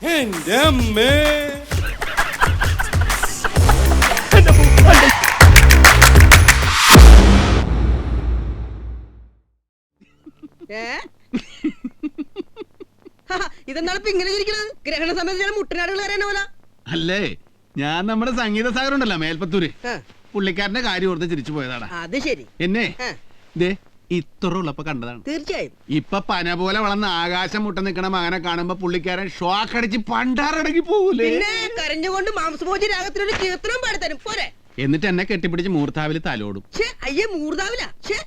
എന്റെ അമ്മേ ഏ? ഇതെന്താണ് ഇപ്പൊ ഇങ്ങനെ ഇരിക്കണത് ഗ്രഹണ സമയത്ത് മുട്ടനാടുകൾ പോലെ. അല്ലേ? ഞാൻ നമ്മുടെ സംഗീത സാഗർ ഉണ്ടല്ലോ മേൽപ്പത്തൂര്. പുള്ളിക്കാരന്റെ കാര്യം ഓർത്ത് ചിരിച്ചു പോയതാടാ. അത് ശരി. എന്നെ? ദേ ഇത്ര ഉള്ളപ്പോ കണ്ടതാണ്. തീർച്ചയായും. ഇപ്പൊ പന പോലെ വളർന്ന് ആകാശം മുട്ട നിക്കണ മകനെ കാണുമ്പോ പുള്ളിക്കാരൻ ഷോക്ക് അടിച്ച് പണ്ടാറടങ്ങി പോകൂലേ പിന്നെ കരഞ്ഞുകൊണ്ട് മാംസഭോജി രാഗത്തിനൊരു കീർത്തനം പാടിത്തരും പോരെ. എന്നിട്ട് എന്നെ കെട്ടിപ്പിടിച്ച് മൂർത്താവിൽ തലോടും. ഛേ അയ്യേ മൂർത്താവില ഛേ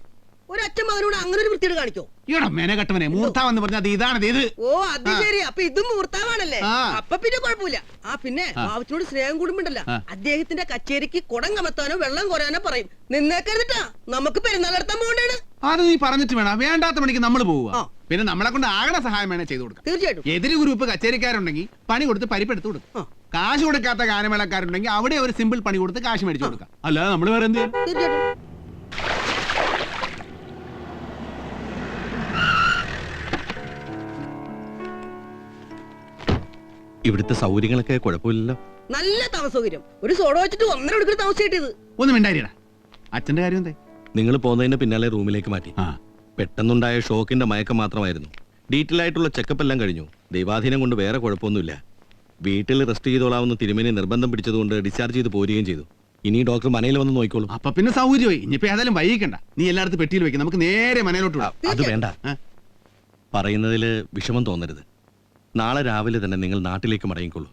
ഒരു അച്ഛൻ മകനോട് അങ്ങനെ ഒരു വൃത്തിയോട് കാണിക്കോ? ഈടാ മേനെ കെട്ടവനെ മൂർത്താവെന്ന് പറഞ്ഞാൽ അത് ഇതാണ് ഇത് ഓ അത് ശരി. അപ്പൊ ഇതും മൂർത്താവാണല്ലേ? ആ. അപ്പൊ പിന്നെ കുഴപ്പമില്ല. ആ പിന്നെ. ബാബുച്ചിനോട് സ്നേഹം കൂടുമ്പോണ്ടല്ല. ആ. അദ്ദേഹത്തിന്റെ കച്ചേരിക്ക് കുടം കമത്താനോ വെള്ളം കുറയാനോ പറയും. നിന്നേക്കരുതിട്ടാ നമുക്ക് പെരുന്നാൾ നടത്താൻ പോകണ്ടാണ്. അത് നീ പറഞ്ഞിട്ട് വേണം. വേണ്ടാത്ത മണിക്ക് നമ്മൾ പോവുക. പിന്നെ നമ്മളെ കൊണ്ട് ആകണ സഹായം വേണേ ചെയ്തു കൊടുക്കാം. തീർച്ചയായിട്ടും. എതിര് ഗ്രൂപ്പ് കച്ചേരിക്കാരുണ്ടെങ്കിൽ പണി കൊടുത്ത് പരിപ്പെടുത്ത് കൊടുക്കും. കാശ് കൊടുക്കാത്ത ഗാനമേളക്കാരുണ്ടെങ്കിൽ അവിടെ ഒരു സിമ്പിൾ പണി കൊടുത്ത് കാശ് മേടിച്ചു കൊടുക്കാം. അല്ലാതെ നമ്മൾ വേറെ എന്ത് തീർച്ചയായിട്ടും. ഇവിടുത്തെ സൗകര്യങ്ങളൊക്കെ കുഴപ്പമില്ലല്ലോ. നല്ല താമസ സൗകര്യം ഒരു സോഡ വെച്ചിട്ട് ഒന്നര മണിക്കൂർ താമസം കിട്ടിയത് ഒന്നും മിണ്ടാരിയടാ. അച്ഛന്റെ കാര്യം എന്തേ? നിങ്ങൾ പോകുന്നതിന് പിന്നാലെ റൂമിലേക്ക് മാറ്റി. ആ. പെട്ടെന്നുണ്ടായ ഷോക്കിന്റെ മയക്കം മാത്രമായിരുന്നു. ഡീറ്റെയിൽ ആയിട്ടുള്ള ചെക്കപ്പ് എല്ലാം കഴിഞ്ഞു. ദൈവാധീനം കൊണ്ട് വേറെ കുഴപ്പമൊന്നുമില്ല. വീട്ടിൽ റെസ്റ്റ് ചെയ്തോളാവുന്ന തിരുമേനി നിർബന്ധം പിടിച്ചതുകൊണ്ട് ഡിസ്ചാർജ് ചെയ്ത് പോരുകയും ചെയ്തു. ഇനി ഡോക്ടർ മനയിൽ വന്ന് നോക്കിക്കോളൂ അപ്പൊ പിന്നെ സൗകര്യമായി. ഇനിയിപ്പോ ഏതായാലും വൈകിക്കണ്ട. നീ എല്ലായിടത്തും പെട്ടിയിൽ വെക്കും. നമുക്ക് നേരെ മനയിലോട്ട് വിടാം. അത് വേണ്ട. ആ. പറയുന്നതിൽ വിഷമം തോന്നരുത്. നാളെ രാവിലെ തന്നെ നിങ്ങൾ നാട്ടിലേക്ക് മടങ്ങിക്കോളൂ.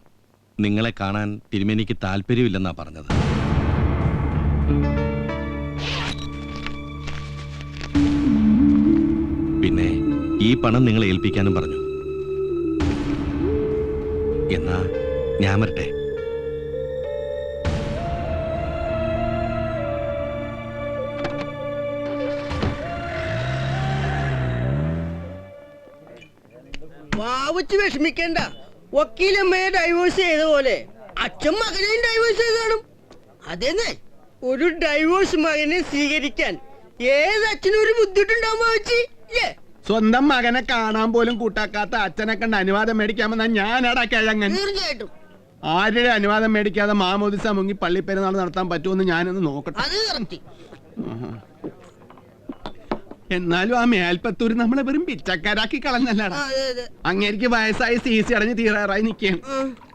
നിങ്ങളെ കാണാൻ തിരുമേനിക്ക് താല്പര്യമില്ലെന്നാ പറഞ്ഞത്. ഈ പണം നിങ്ങളെ ഏൽപ്പിക്കാനും പറഞ്ഞു. എന്നാ ഞാൻ വരട്ടെ. വിഷമിക്കണ്ട. വക്കീലമ്മയെ ഡൈവോഴ്സ് ചെയ്ത പോലെ അച്ഛൻ മകനെയും ഡൈവോഴ്സ് ചെയ്ത് കാണും. അതെന്നെ ഒരു ഡൈവോഴ്സ് മകനെ സ്വീകരിക്കാൻ ഏത് അച്ഛനും ഒരു ബുദ്ധിമുട്ടുണ്ടാവുമ്പോ വെച്ച് സ്വന്തം മകനെ കാണാൻ പോലും കൂട്ടാക്കാത്ത അച്ഛനെ കണ്ട് അനുവാദം മേടിക്കാമെന്നാ ഞാനടാ കിഴങ്ങൻ. തീർച്ചയായിട്ടും. ആരുടെ അനുവാദം മേടിക്കാതെ മാമോദിസ മുങ്ങി പള്ളി പെരുന്നാൾ നടത്താൻ പറ്റുമെന്ന് ഞാനൊന്ന് നോക്കട്ടെ. അത് കറക്റ്റ് എന്നാലും ആ മേൽപ്പത്തൂര് നമ്മളെ വെറും പിച്ചക്കാരാക്കി കളഞ്ഞല്ലടാ. അതെ അതെ. അങ്ങേരിക്ക് വയസ്സായി സി സി അടഞ്ഞ് തീരാറായി നിൽക്കുകയാണ്.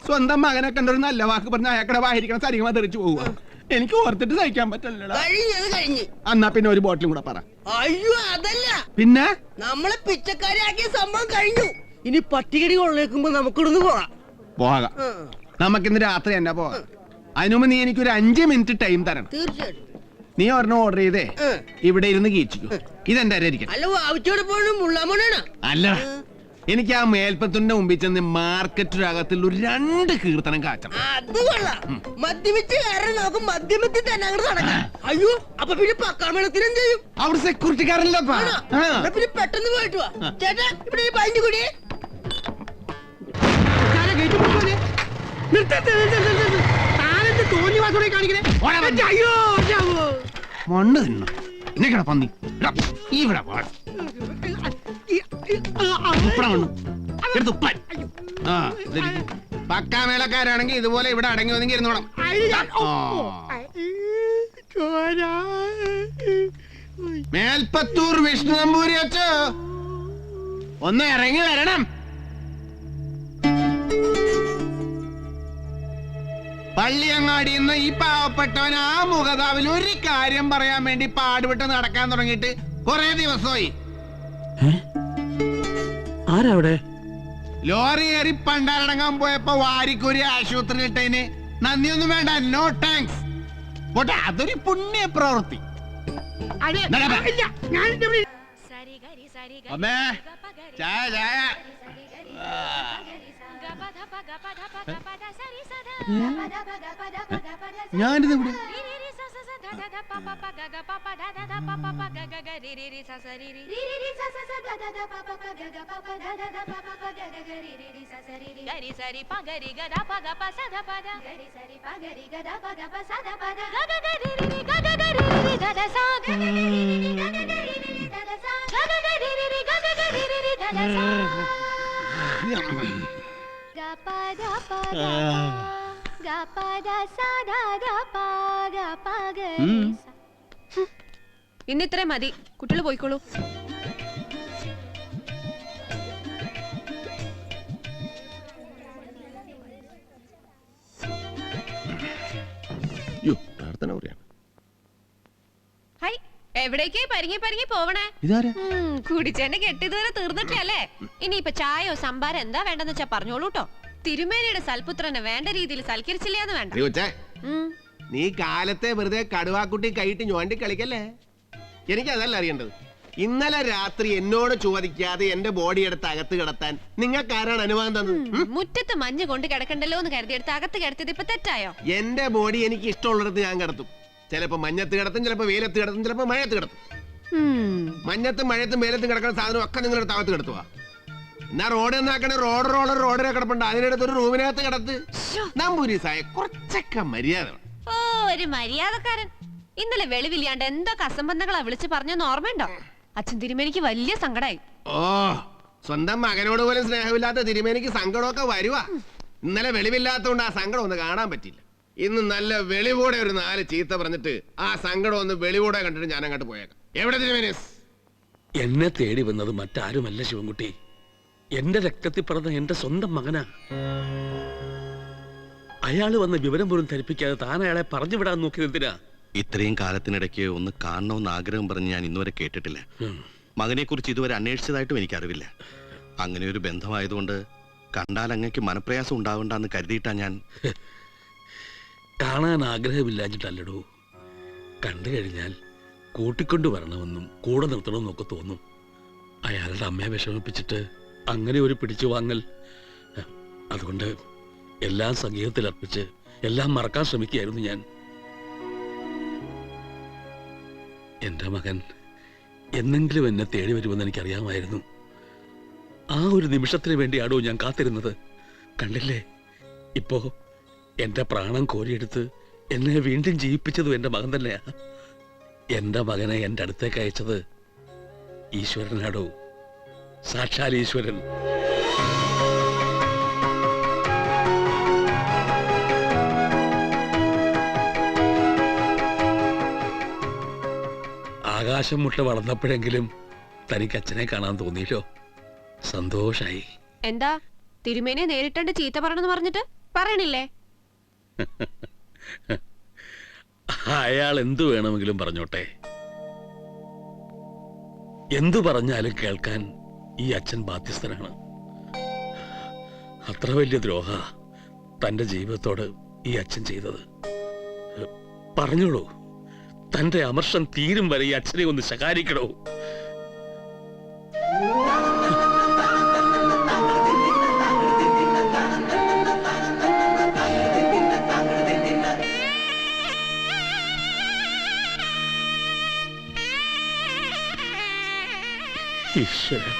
സ്വന്തം മകനെ കണ്ടൊരു നല്ല വാക്ക് പറഞ്ഞ അയാക്കടെ വായിരിക്കണം സരികമാ തെറിച്ചു പോവുക. എനിക്ക് ഓർത്തിട്ട് സഹിക്കാൻ പറ്റില്ലടാ. കഴിഞ്ഞത് കഴിഞ്ഞ്. എന്നാ പിന്നെ ഒരു ബോട്ടിലും കൂടെ പറ. അയ്യോ അതല്ല. പിന്നെ? നമ്മളെ പിച്ചക്കാരാക്കിയ സംഭവം കഴിഞ്ഞു. ഇനി പട്ടികടി കൊള്ളേക്കുമ്പോ നമുക്കിടുന്ന് പോകാം. പോകാം. ഉം. നമുക്കിന്ന് രാത്രി തന്നെ പോകാം. അതിനുമ്പ് നീ എനിക്കൊരു അഞ്ച് മിനിറ്റ് ടൈം തരണം. തീർച്ചയായിട്ടും. നീ ഒരെണ്ണം ഓർഡർ ചെയ്തേ. ഇവിടെ ഇരുന്ന് കീച്ചിക്കും. ഇതെന്റെ അരിയിരിക്കണം അല്ല വാവിച്ചോടെ പോണ അല്ല. എനിക്ക് ആ മേൽപ്പത്തിന്റെ മുമ്പിൽ ചെന്ന് മാർക്കറ്റിനകത്തിൽ ഒരു രണ്ട് കീർത്തനം കാച്ചണം. അത് കൊള്ളാം. മദ്യപിച്ച് കാരണം നമുക്ക് മദ്യമത്തിൽ തന്നെ അങ്ങോട്ട് നടക്കാം. അയ്യോ അപ്പൊ പിന്നെ പക്കാമേളത്തിന് എന്ത് ചെയ്യും? അവിടെ സെക്യൂരിറ്റിക്കാരനല്ലപ്പാ ആണോ? എന്നാ പിന്നെ പെട്ടെന്ന് പോയിട്ട് വാ. ചേട്ടാ ഇവിടെ ഈ പൈന്റ് കൂടി. മണ്ണ് തിന്നു നിക്കടാ പന്നി ഇവിടെ വാ. പക്കാ മേളക്കാരാണെങ്കിൽ ഇതുപോലെ ഇവിടെ അടങ്ങി ഒതുങ്ങി ഇരുന്നോണം മേൽപ്പത്തൂർ വിഷ്ണു നമ്പൂരി അച്ചോ ഒന്ന് ഇറങ്ങി വരണം. പള്ളിയങ്ങാടി നിന്ന് ഈ പാവപ്പെട്ടവൻ ആ മുഖതാവിൽ ഒരു കാര്യം പറയാൻ വേണ്ടി പാടുപെട്ട് നടക്കാൻ തുടങ്ങിയിട്ട് കുറെ ദിവസമായി. ആരവിടെ? ലോറി ഏറി പണ്ടാരടങ്ങാൻ പോയപ്പോ വാരിക്കൂരി ആശുപത്രി ഇട്ടതിന് നന്ദിയൊന്നും വേണ്ട നോ താങ്ക്സ് പോട്ടെ അതൊരു പുണ്യ പ്രവൃത്തി. അമ്മേ ചായ ചായ. ഞാനിത് ഇവിടെ గరి సరి పగరి గద పగ పసద పద గరి సరి పగరి గద పగ పసద పద గగ గరి రి గగ గరి రి గద సా గగ గరి రి గగ గరి రి గద సా గగ గరి రి గగ గరి రి గద సా గ ప pa da pa da pa. Ga pa da sa da da pa ga pa ga re sa. ഇന്ന് ഇത്രയും മതി. കുട്ടികൾ പോയിക്കോളൂ. പ്രാർത്ഥന ഹൈ എവിടേക്കേ? പരിങ്ങി പരിങ്ങി പോവണേ. ഇതാരാ? ഉം, കുടിച്ചേന്റെ കെട്ട് ഇതുവരെ ഇനി ചായയോ സംഭാരം എന്താ വേണ്ടെന്ന് വെച്ചാ പറഞ്ഞോളൂ കേട്ടോ തിരുമേനിയുടെ സൽപുത്രനെ വേണ്ട രീതിയിൽ സൽക്കരിച്ചില്ലാന്ന് വേണ്ട. നീ കാലത്തെ വെറുതെ കടുവാക്കുട്ടി കൈയിട്ട് ഞോണ്ടി കളിക്കല്ലേ? എനിക്ക് അതല്ല അറിയേണ്ടത്. ഇന്നലെ രാത്രി എന്നോട് ചോദിക്കാതെ എന്റെ ബോഡി എടുത്ത് അകത്ത് കിടത്താൻ നിങ്ങൾക്ക് ആരാണ് അനുവാദം തന്നത്? ഉം? മുറ്റത്ത് മഞ്ഞ് കൊണ്ട് കിടക്കണ്ടല്ലോ എന്ന് കരുതി എടുത്ത് അകത്ത് കിടത്തിയത് ഇപ്പൊ തെറ്റായോ? എന്റെ ബോഡി എനിക്ക് ഇഷ്ടമുള്ളിടത്ത് ഞാൻ കിടത്തും. ചിലപ്പോ മഞ്ഞത്ത് കിടത്തും ചിലപ്പോ വെയിലത്ത് കിടത്തും ചിലപ്പോ മഴയത്ത് കിടത്തും. മഞ്ഞത്തും മഴയത്തും വെയിലത്തും കിടക്കുന്ന സാധനം ഒക്കെ നിങ്ങൾ താവത്ത് കിടത്തുക എന്നാ റോഡ് എന്നാക്കണേ റോഡ് റോളർ റോഡിനെ കിടപ്പുണ്ട്. അതിനടുത്ത് ഒരു റൂമിനകത്ത് കിടത്ത് നമ്പൂരി സായ കുറച്ചൊക്കെ മര്യാദ വേണം. ഓ ഒരു മര്യാദക്കാരൻ. ഇന്നലെ വെളിവില്ലാണ്ട് എന്തൊക്കെ അസംബന്ധങ്ങളാ വിളിച്ചു പറഞ്ഞെന്ന് ഓർമ്മയുണ്ടോ? അച്ഛൻ തിരുമേനിക്ക് വലിയ സങ്കടായി. ഓ സ്വന്തം മകനോട് പോലും സ്നേഹമില്ലാത്ത തിരുമേനിക്ക് സങ്കടമൊക്കെ വരുവാ. ഇന്നലെ വെളിവില്ലാത്തതുകൊണ്ട് ആ സങ്കടം ഒന്ന് കാണാൻ പറ്റില്ല ഇന്ന് നല്ല വെളിവോടെ ഒരു നാല് ചീത്ത പറഞ്ഞിട്ട് ആ സങ്കടം ഒന്ന് വെളിവോടെ കണ്ടിട്ട് ഞാൻ അങ്ങോട്ട് പോയേക്കാം. എവിടെ തിരുമേനീസ് എന്നെ തേടി വന്നത് മറ്റാരുമല്ല ശിവൻകുട്ടി. എന്റെ രക്തത്തിൽ പിറന്ന എന്റെ സ്വന്തം മകനാ. അയാൾ വന്ന വിവരം പോലും ധരിപ്പിക്കാതെ താൻ അയാളെ പറഞ്ഞു വിടാൻ നോക്കിയത് എന്തിനാ? ഇത്രയും കാലത്തിനിടയ്ക്ക് ഒന്ന് കാണണമെന്ന് ആഗ്രഹം പറഞ്ഞ് ഞാൻ ഇന്നുവരെ കേട്ടിട്ടില്ല. മകനെ കുറിച്ച് ഇതുവരെ അന്വേഷിച്ചതായിട്ടും എനിക്കറിവില്ല. അങ്ങനെ ഒരു ബന്ധമായതുകൊണ്ട് കണ്ടാൽ അങ്ങക്ക് മനപ്രയാസം ഉണ്ടാവണ്ടെന്ന് കരുതിയിട്ടാ ഞാൻ കാണാൻ ആഗ്രഹമില്ലാഞ്ഞിട്ടല്ലടോ. കണ്ടു കഴിഞ്ഞാൽ കൂട്ടിക്കൊണ്ടു വരണമെന്നും കൂടെ നിർത്തണമെന്നും ഒക്കെ തോന്നും. അയാളുടെ അമ്മയെ വിഷമിപ്പിച്ചിട്ട് അങ്ങനെ ഒരു പിടിച്ചു വാങ്ങൽ. അതുകൊണ്ട് എല്ലാം സംഗീതത്തിൽ അർപ്പിച്ച് എല്ലാം മറക്കാൻ ശ്രമിക്കുകയായിരുന്നു ഞാൻ. എന്റെ മകൻ എന്നെങ്കിലും എന്നെ തേടി വരുമെന്ന് എനിക്കറിയാമായിരുന്നു. ആ ഒരു നിമിഷത്തിന് വേണ്ടിയാണോ ഞാൻ കാത്തിരുന്നത്? കണ്ടില്ലേ? ഇപ്പോ എന്റെ പ്രാണം കോരിയെടുത്ത് എന്നെ വീണ്ടും ജീവിപ്പിച്ചതും എന്റെ മകൻ തന്നെയാ. എന്റെ മകനെ എന്റെ അടുത്തേക്ക് അയച്ചത് ഈശ്വരനാടോ സാക്ഷാൽ ഈശ്വരൻ. ആകാശം മുട്ട വളർന്നപ്പോഴെങ്കിലും തനിക്ക് അച്ഛനെ കാണാൻ തോന്നിയില്ലോ സന്തോഷായി. എന്താ? തിരുമേനെ നേരിട്ടണ്ട് ചീത്ത പറയണെന്ന് പറഞ്ഞിട്ട്? പറയണില്ലേ? അയാൾ എന്തു വേണമെങ്കിലും പറഞ്ഞോട്ടെ. എന്തു പറഞ്ഞാലും കേൾക്കാൻ ഈ അച്ഛൻ ബാധ്യസ്ഥനാണ്. അത്ര വലിയ ദ്രോഹ തന്റെ ജീവിതത്തോട് ഈ അച്ഛൻ ചെയ്തത്. പറഞ്ഞോളൂ. തന്റെ അമർഷം തീരും വരെ ഈ അച്ഛനെ ഒന്ന് ശകാരിക്കണോ? ഈശ്വരൻ